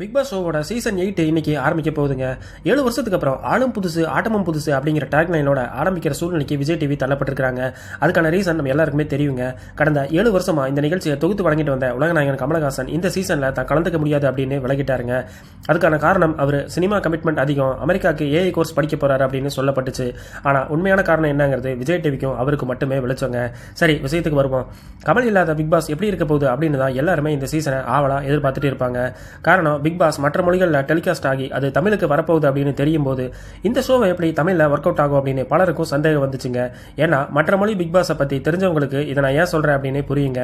Big Boss ஷோவோட season eight இன்னைக்கு ஆரம்பிக்க போகுதுங்க. ஏழு வருஷத்துக்கு அப்புறம் ஆளும் புதுசு ஆட்டமும் புதுசு அப்படிங்கிற டேக்லைனோட ஆரம்பிக்கிற சூழ்நிலைக்கு விஜய் டிவி தள்ளப்பட்டிருக்காங்க அதுக்கான ரீசன் நம்ம எல்லாருக்குமே தெரியுங்க. கடந்த ஏழு வருஷமா இந்த நிகழ்ச்சியை தொகுத்து வழங்கிட்டு வந்த உலகநாயகன் கமலஹாசன் இந்த சீசன்ல தான் கலந்துக்க முடியாது அப்படின்னு விலகிட்டாருங்க அதுக்கான காரணம் அவர் சினிமா கமிட்மெண்ட் அதிகம் அமெரிக்காவுக்கு ஏஐ கோர்ஸ் படிக்க போறாரு அப்படின்னு சொல்லப்பட்டுச்சு. ஆனா உண்மையான காரணம் என்னங்கிறது விஜய் டிவிக்கும் அவருக்கு மட்டுமே விளைச்சோங்க. சரி விஷயத்துக்கு வருவோம். கமல் இல்லாத பிக் பாஸ் எப்படி இருக்க போகுது அப்படின்னு தான் எல்லாருமே இந்த சீசனை ஆவலா எதிர்பார்த்துட்டு இருப்பாங்க. காரணம் பிக் பாஸ் மற்ற மொழிகளில் டெலிகாஸ்ட் ஆகி அது தமிழுக்கு வரப்போகுது அப்படின்னு தெரியும் போது இந்த ஷோவை எப்படி தமிழில் ஒர்க் அவுட் ஆகும் அப்படின்னு பலருக்கும் சந்தேகம் வந்துச்சுங்க. ஏன்னா மற்ற மொழி பிக் பாஸை பற்றி தெரிஞ்சவங்களுக்கு இதை நான் ஏன் சொல்கிறேன் அப்படின்னு புரியுங்க.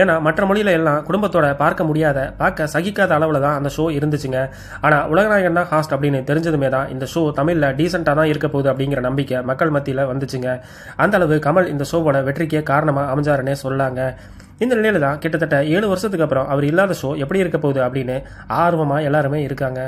ஏன்னா மற்ற மொழியில எல்லாம் குடும்பத்தோட பார்க்க முடியாத பார்க்க சகிக்காத அளவில் தான் அந்த ஷோ இருந்துச்சுங்க. ஆனால் உலகநாயகன் தான் ஹாஸ்ட் அப்படின்னு தெரிஞ்சதுமே தான் இந்த ஷோ தமிழில் டீசெண்டாக தான் இருக்க போகுது அப்படிங்கிற நம்பிக்கை மக்கள் மத்தியில் வந்துச்சுங்க. அந்த அளவு கமல் இந்த ஷோவோட வெற்றிக்கே காரணமாக அமைஞ்சாருன்னே சொல்லாங்க இந்த நிலையில தான் கிட்டத்தட்ட ஏழு வருஷத்துக்கு அப்புறம் அவர் இல்லாத ஷோ எப்படி இருக்க போகுது அப்படின்னு ஆர்வமாக எல்லாருமே இருக்காங்க.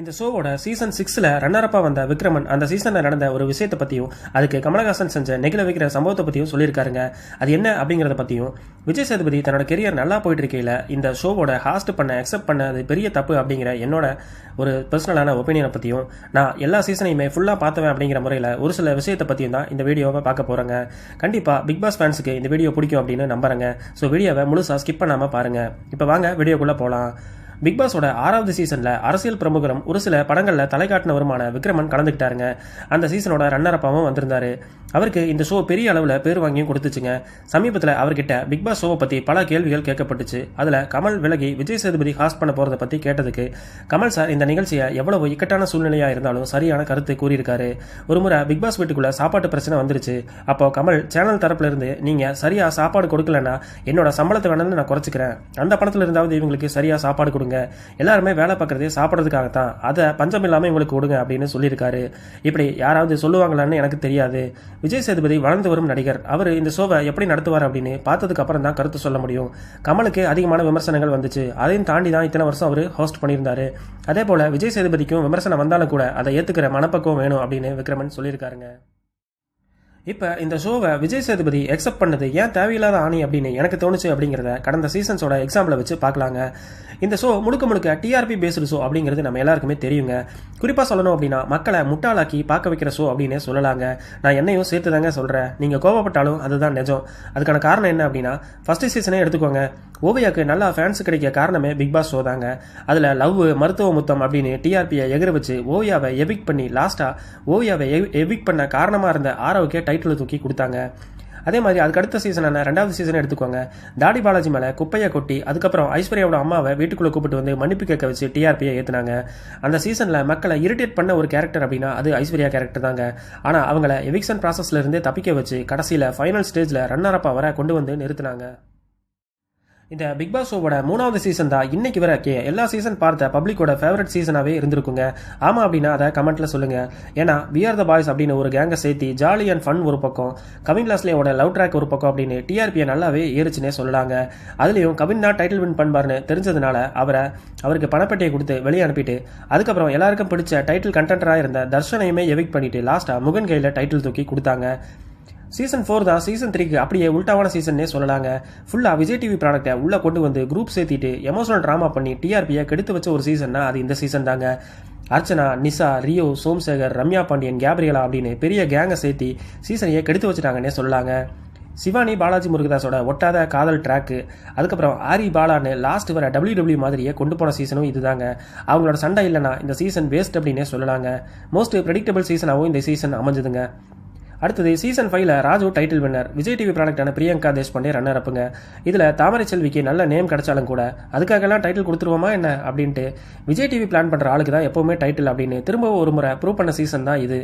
இந்த ஷோவோட சீசன் சிக்ஸில் ரன்னரப்பாக வந்த விக்ரமன் அந்த சீசனில் நடந்த ஒரு விஷயத்தை பற்றியும் அதுக்கு கமலஹாசன் செஞ்ச நெகிழ வைக்கிற சம்பவத்தை பற்றியும் சொல்லியிருக்காருங்க. அது என்ன அப்படிங்கிறத பற்றியும் விஜய் சேதுபதி தன்னோட கெரியர் நல்லா போயிட்டு இருக்கையில் இந்த ஷோவோட ஹாஸ்ட் பண்ண அக்செப்ட் பண்ண அது பெரிய தப்பு அப்படிங்கிற என்னோட ஒரு பர்சனலான ஒப்பீனியனை பற்றியும் நான் எல்லா சீசனையுமே ஃபுல்லாக பார்த்துவேன் அப்படிங்கிற முறையில் ஒரு சில விஷயத்தை பற்றியும் தான் இந்த வீடியோவை பார்க்க போகிறேங்க கண்டிப்பாக பிக் பாஸ் ஃபேன்ஸுக்கு இந்த வீடியோ பிடிக்கும் அப்படின்னு நம்புறேங்க. ஸோ வீடியோவை முழுசாக ஸ்கிப் பண்ணாமல் பாருங்கள் இப்போ வாங்க வீடியோக்குள்ளே போகலாம் பிக் பாஸோட ஆறாவது சீசன்ல அரசியல் பிரமுகரும் ஒரு சில படங்கள்ல தலை காட்டினவருமான விக்ரமன் கலந்துக்கிட்டாருங்க. அந்த சீசனோட ரன்னர் அப்பாவும் வந்திருந்தாரு. அவருக்கு இந்த ஷோ பெரிய அளவில் பேர் வாங்கியும் கொடுத்துச்சுங்க. சமீபத்தில் அவர்கிட்ட பிக் பாஸ் ஷோவை பற்றி பல கேள்விகள் கேட்கப்பட்டுச்சு. அதில் கமல் விலகி விஜய் சேதுபதி ஹாஸ்ட் பண்ண போகிறத பற்றி கேட்டதுக்கு கமல் சார் இந்த நிகழ்ச்சியை எவ்வளவு இக்கட்டான சூழ்நிலையாக இருந்தாலும் சரியான கருத்து கூறியிருக்காரு. ஒரு முறை பிக் பாஸ் வீட்டுக்குள்ளே சாப்பாட்டு பிரச்சனை வந்துருச்சு. அப்போ கமல் சேனல் தரப்புலருந்து நீங்கள் சரியாக சாப்பாடு கொடுக்கலன்னா என்னோட சம்பளத்தை வேணும்னு நான் குறைச்சிக்கிறேன். அந்த பணத்தில் இருந்தாவது இவங்களுக்கு சரியாக சாப்பாடு கொடுங்க. எல்லாருமே வேலை பார்க்குறதே சாப்பிட்றதுக்காகத்தான். அதை பஞ்சம் இல்லாமல் இவங்களுக்கு கொடுங்க அப்படின்னு சொல்லியிருக்காரு. இப்படி யாராவது சொல்லுவாங்களான்னு எனக்கு தெரியாது. விஜய் சேதுபதி வளர்ந்து வரும் நடிகர். அவர் இந்த ஷோவை எப்படி நடத்துவார் அப்படின்னு பார்த்ததுக்கு அப்புறம் தான் கருத்து சொல்ல முடியும். கமலுக்கு அதிகமான விமர்சனங்கள் வந்துச்சு. அதையும் தாண்டி தான் இத்தனை வருஷம் அவர் ஹோஸ்ட் பண்ணியிருந்தாரு. அதே போல விஜய் சேதுபதிக்கும் விமர்சனம் வந்தாலும் கூட அதை ஏற்றுக்கிற மனப்பக்குவம் வேணும் அப்படின்னு விக்ரமன் சொல்லியிருக்காருங்க. இப்போ இந்த ஷோவை விஜய் சேதுபதி எக்ஸப்ட் பண்ணது ஏன் தேவையில்லாத ஆணி அப்படின்னு எனக்கு தோணுச்சு அப்படிங்கிறத கடந்த சீசன்ஸோட எக்ஸாம்பிளை வச்சு பார்க்கலாங்க. இந்த ஷோ முழுக்க முழுக்க டிஆர்பி பேஸ்டு ஷோ அப்படிங்கிறது நம்ம எல்லாருக்குமே தெரியுங்க. குறிப்பாக சொல்லணும் அப்படின்னா மக்களை முட்டாளாக்கி பார்க்க வைக்கிற ஷோ அப்படின்னே சொல்லலாங்க. நான் என்னையும் சேர்த்து தாங்க சொல்கிறேன் நீங்கள் கோவப்பட்டாலும் அதுதான் நிஜம். அதுக்கான காரணம் என்ன அப்படின்னா ஃபஸ்ட்டு சீசனே எடுத்துக்கோங்க. ஓவியாக்கு நல்லா ஃபேன்ஸ் கிடைக்க காரணமே பிக் பாஸ் ஷோ தாங்க. அதில் லவ் மருத்துவ முத்தம் அப்படின்னு டிஆர்பியை எகிர வச்சு ஓவியாவை எவிக் பண்ணி லாஸ்ட்டாக ஓவியாவை எபிக் பண்ண காரணமாக இருந்த ஆரவுக்கே டைட்டில் தூக்கி கொடுத்தாங்க. அதே மாதிரி அதுக்கு அடுத்த சீசனான ரெண்டாவது சீசனை எடுத்துக்கோங்க. தாடி பாலாஜி மேலே குப்பையை கொட்டி அதுக்கப்புறம் ஐஸ்வர்யாவோட அம்மாவை வீட்டுக்குள்ளே கூப்பிட்டு வந்து மன்னிப்பு கேட்க வச்சு டிஆர்பியை ஏற்றுனாங்க அந்த சீசனில் மக்களை இரிட்டேட் பண்ண ஒரு கேரக்டர் அப்படின்னா அது ஐஸ்வர்யா கேரக்டர் தாங்க. ஆனால் அவங்கள எவிக்ஷன் ப்ராசஸ்ல இருந்தே தப்பிக்க வச்சு கடைசியில் ஃபைனல் ஸ்டேஜில் ரன்னர் அப்பா வர கொண்டு வந்து நிறுத்தினாங்க. இந்த பிக் பாஸ் ஷோவோட மூணாவது சீசன் தான் இன்னைக்கு வர கே எல்லா சீசன் பார்த்த பப்ளிக்கோட ஃபேவரட் சீசனாகவே இருந்திருக்குங்க. ஆமாம் அப்படின்னா அதை கமெண்ட்ல சொல்லுங்க. ஏன்னா வியர் த பாய்ஸ் அப்படின்னு ஒரு கேங்கை சேர்த்தி ஜாலி அண்ட் ஃபன் ஒரு பக்கம் கவின் லாஸ்லேயோட லவ் ட்ராக் ஒரு பக்கம் அப்படின்னு டிஆர்பியை நல்லாவே ஏறிச்சுனே சொல்லலாங்க. அதுலேயும் கவின் தான் டைட்டில் வின் பண்ணுவார்னு தெரிஞ்சதுனால அவரை அவருக்கு பணப்பட்டியை கொடுத்து வெளியே அனுப்பிட்டு அதுக்கப்புறம் எல்லாருக்கும் பிடிச்ச டைட்டில் கண்டென்டராக இருந்த தர்ஷனையுமே எவிக் பண்ணிட்டு லாஸ்ட்டாக முகன் கையில் டைட்டில் தூக்கி கொடுத்தாங்க. சீசன் ஃபோர் தான் சீசன் த்ரீக்கு அப்படியே உல்டாவான சீசன்னே சொல்லலாங்க. ஃபுல்லாக விஜய் டிவி ப்ராடக்ட்டை உள்ளே கொண்டு வந்து குரூப் சேர்த்திட்டு எமோஷனல் ட்ராமா பண்ணி டிஆர்பியை கெடுத்து வச்ச ஒரு சீசன்னா அது இந்த சீசன் தாங்க. அர்ச்சனா நிசா ரியோ சோம்சேகர் ரம்யா பாண்டியன் கேப்ரியலா அப்படின்னு பெரிய கேங்கை சேர்த்தி சீசனையே கெடுத்து வச்சுட்டாங்கன்னே சொல்லலாங்க. சிவானி பாலாஜி முருகதாஸோட ஒட்டாத காதல் ட்ராக்கு அதுக்கப்புறம் ஆரி பாலான்னு லாஸ்ட் வர டபிள்யூ டபிள்யூ மாதிரியே கொண்டு போன சீசனும் இதுதாங்க. அவங்களோட சண்டை இல்லைனா இந்த சீசன் வேஸ்ட் அப்படின்னே சொல்லலாங்க. மோஸ்ட் ப்ரெடிக்டபிள் சீசனாகவும் இந்த சீசன் அமைஞ்சதுங்க. அடுத்தது சீசன் ஃபைவ்ல Raju title winner Vijay TV ப்ராடக்டான Priyanka Deshpande runner அப்புங்க இதில் தாமரை செல்விக்கு நல்ல நேம் கிடைச்சாலும் கூட அதுக்காகலாம் டைட்டில் கொடுத்துருவோமா என்ன அப்படின்ட்டு விஜய் டிவி பிளான் பண்ணுற ஆளுக்கு தான் எப்போவுமே டைட்டில் அப்படின்னு திரும்பவும் ஒரு முறை ப்ரூவ் பண்ண சீசன் தான் இது.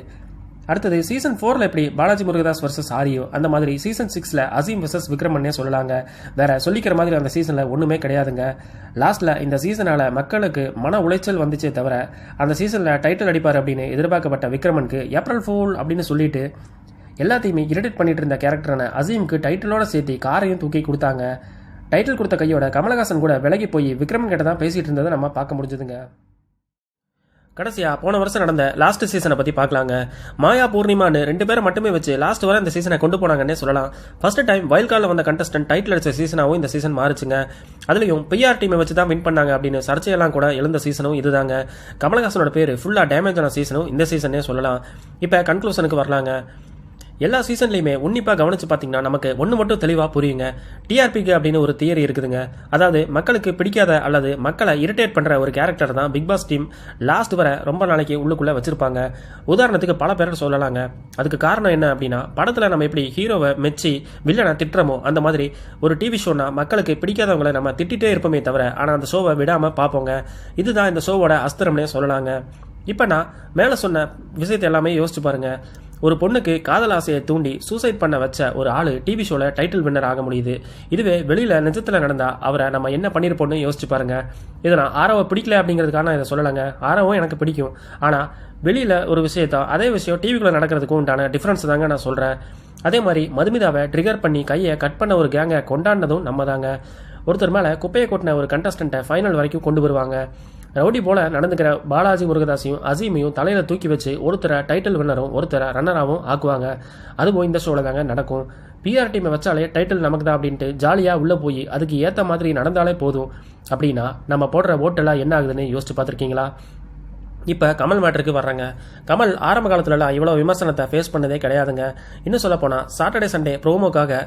அடுத்தது சீசன் ஃபோரில் எப்படி பாலாஜி முருகதாஸ் வர்சஸ் ஆரியோ அந்த மாதிரி சீசன் சிக்ஸில் அசீம் வர்சஸ் விக்ரமன்னே சொல்லலாங்க. வேற சொல்லிக்கிற மாதிரி அந்த சீசனில் ஒன்றுமே கிடையாதுங்க. லாஸ்ட்டில் இந்த சீசனால் மக்களுக்கு மன உளைச்சல் வந்துச்சே தவிர அந்த சீசனில் டைட்டில் அடிப்பார் அப்படின்னு எதிர்பார்க்கப்பட்ட விக்ரமனுக்கு ஏப்ரல் ஃபூல் அப்படின்னு சொல்லிட்டு எல்லாத்தையுமே இரிட்டேட் பண்ணிட்டு இருந்த கேரக்டரான அசீமுக்கு டைட்டிலோட சேர்த்து காரையும் தூக்கி கொடுத்தாங்க. டைட்டில் கொடுத்த கையோட கமலஹாசன் கூட விலகி போய் விக்ரமன் கிட்ட தான் பேசிட்டு இருந்ததை நம்ம பார்க்க முடிஞ்சதுங்க. கடைசியாக போன வருஷம் நடந்த லாஸ்ட் சீசனை பற்றி பார்க்கலாங்க. மாயா பூர்ணிமான்னு ரெண்டு பேரை மட்டுமே வச்சு லாஸ்ட் வரை இந்த சீசனை கொண்டு போனாங்கன்னே சொல்லலாம். ஃபர்ஸ்ட் டைம் வைல்ட் காலில் வந்த கண்டஸ்டன்ட் டைட்டில் அடித்த சீசனாகவும் இந்த சீசன் மாறிச்சுங்க. அதுலேயும் பிஆர் டீமை வச்சு தான் வின் பண்ணாங்க அப்படின்னு சர்ச்சையெல்லாம் கூட எழுந்த சீசனும் இதுதாங்க. கமலஹாசனோட பேர் ஃபுல்லாக டேமேஜ் ஆன சீசனும் இந்த சீசனே சொல்லலாம். இப்போ கன்க்ளூஷனுக்கு வரலாங்க. எல்லா சீசன்லையுமே உன்னிப்பாக கவனிச்சு பார்த்தீங்கன்னா நமக்கு ஒன்று மட்டும் தெளிவாக புரியுங்க. டிஆர்பிக்கு அப்படின்னு ஒரு தியரி இருக்குதுங்க. அதாவது மக்களுக்கு பிடிக்காத அல்லது மக்களை இரிட்டேட் பண்ணுற ஒரு கேரக்டர் தான் பிக் பாஸ் டீம் லாஸ்ட் வரை ரொம்ப நாளைக்கு உள்ளுக்குள்ளே வச்சிருப்பாங்க. உதாரணத்துக்கு பல பேரை சொல்லலாங்க. அதுக்கு காரணம் என்ன அப்படின்னா படத்தில் நம்ம எப்படி ஹீரோவை மெச்சி வில்லனை திட்டுறமோ அந்த மாதிரி ஒரு டிவி ஷோனா மக்களுக்கு பிடிக்காதவங்களை நம்ம திட்டிகிட்டே இருப்போமே தவிர ஆனால் அந்த ஷோவை விடாமல் பார்ப்போங்க இதுதான் இந்த ஷோவோட அஸ்திரம்னே சொல்லலாங்க. இப்போ நான் மேலே சொன்ன விஷயத்தை எல்லாமே யோசிச்சு பாருங்கள் ஒரு பொண்ணுக்கு காதல் ஆசையை தூண்டி சூசைட் பண்ண வச்ச ஒரு ஆளு டிவி ஷோல டைட்டில் வின்னர் ஆக முடியுது. இதுவே வெளியில நிஜத்துல நடந்தா அவரை நம்ம என்ன பண்ணிருப்போம்னு யோசிச்சு பாருங்க. இதை நான் ஆரவை பிடிக்கல அப்படிங்கிறதுக்கான இதை சொல்லலைங்க. ஆரவும் எனக்கு பிடிக்கும். ஆனா வெளியில ஒரு விஷயத்த அதே விஷயம் டிவிக்குள்ள நடக்கிறதுக்கும் உண்டான டிஃபரன்ஸ் தாங்க நான் சொல்றேன். அதே மாதிரி மதுமிதாவை ட்ரிகர் பண்ணி கையை கட் பண்ண ஒரு கேங்கை கொண்டாடினதும் நம்ம தாங்க ஒருத்தர் மேலே குப்பையை கொட்டின ஒரு கண்டஸ்டண்ட்டை ஃபைனல் வரைக்கும் கொண்டு வருவாங்க. ரவுடி போல நடந்துக்கிற பாலாஜி முருகதாஸையும் அசீமையும் தலையில தூக்கி வச்சு ஒருத்தரை டைட்டில் வின்னரும் ஒருத்தரை ரன்னராகவும் ஆக்குவாங்க. அதுவும் இந்த ஷோவில் தாங்க நடக்கும். பிஆர் டீமை வச்சாலே டைட்டில் நமக்கு தான் அப்படின்ட்டு ஜாலியாக உள்ளே போய் அதுக்கு ஏற்ற மாதிரி நடந்தாலே போதும். அப்படின்னா நம்ம போடுற ஓட்டெல்லாம் என்ன ஆகுதுன்னு யோசிச்சு பார்த்துருக்கீங்களா? இப்போ கமல் மேட்டருக்கு வர்றாங்க. கமல் ஆரம்ப காலத்துலலாம் இவ்வளோ விமர்சனத்தை ஃபேஸ் பண்ணதே கிடையாதுங்க. இன்னும் சொல்ல போனால் சாட்டர்டே சண்டே ப்ரோமோக்காக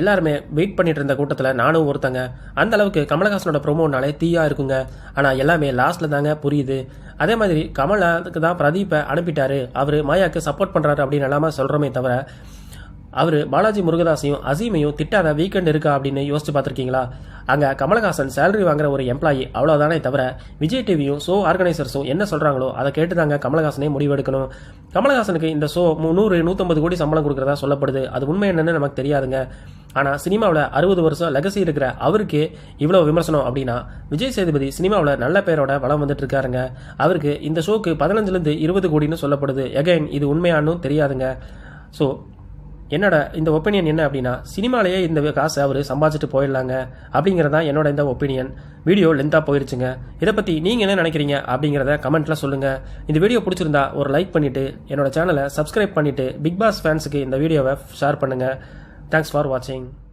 எல்லாருமே வெயிட் பண்ணிட்டு இருந்த கூட்டத்தில் நானும் ஒருத்தங்க. அந்த அளவுக்கு கமலஹாசனோட ப்ரோமோனாலே தீயா இருக்குங்க. ஆனால் எல்லாமே லாஸ்ட்ல தாங்க புரியுது. அதே மாதிரி கமலுக்கு தான் பிரதீப்பை அனுப்பிட்டாரு. அவர் மாயாக்கு சப்போர்ட் பண்ணுறாரு அப்படின்னு எல்லாமே சொல்கிறோமே தவிர அவர் பாலாஜி முருகதாஸையும் அசீமையும் திட்டாத வீக்கெண்ட் இருக்கா அப்படின்னு யோசிச்சு பார்த்துருக்கீங்களா? அங்கே கமலஹாசன் சேலரி வாங்குற ஒரு எம்ப்ளாயி அவ்வளோதானே தவிர விஜய் டிவியும் ஷோ ஆர்கனைசர்ஸும் என்ன சொல்கிறாங்களோ அதை கேட்டு தாங்க கமலஹாசனே முடிவெடுக்கணும். கமலஹாசனுக்கு இந்த ஷோ நூறு நூற்றம்பது கோடி சம்பளம் கொடுக்குறதா சொல்லப்படுது. அது உண்மை என்னன்னு நமக்கு தெரியாதுங்க. ஆனால் சினிமாவில் அறுபது வருஷம் லெகசி இருக்கிற அவருக்கு இவ்வளோ விமர்சனம் அப்படின்னா விஜய் சேதுபதி சினிமாவில் நல்ல பேரோட வளம் வந்துட்டு இருக்காருங்க. அவருக்கு இந்த ஷோக்கு பதினஞ்சுலேருந்து இருபது கோடின்னு சொல்லப்படுது. எகைன் இது உண்மையானும் தெரியாதுங்க. ஸோ என்னோட இந்த ஒப்பீனியன் என்ன அப்படின்னா சினிமாலேயே இந்த காசை அவர் சம்பாதிச்சிட்டு போயிடலாங்க அப்படிங்கிறது தான் என்னோட இந்த ஒப்பீனியன் வீடியோ லென்த்தாக போயிருச்சுங்க. இதை பற்றி நீங்கள் என்ன நினைக்கிறீங்க அப்படிங்கிறத கமெண்ட்டில் சொல்லுங்கள் இந்த வீடியோ பிடிச்சிருந்தா ஒரு லைக் பண்ணிவிட்டு என்னோட சேனலை சப்ஸ்கிரைப் பண்ணிவிட்டு பிக் பாஸ் ஃபேன்ஸுக்கு இந்த வீடியோவை ஷேர் பண்ணுங்கள் தேங்க்ஸ் ஃபார் வாட்சிங்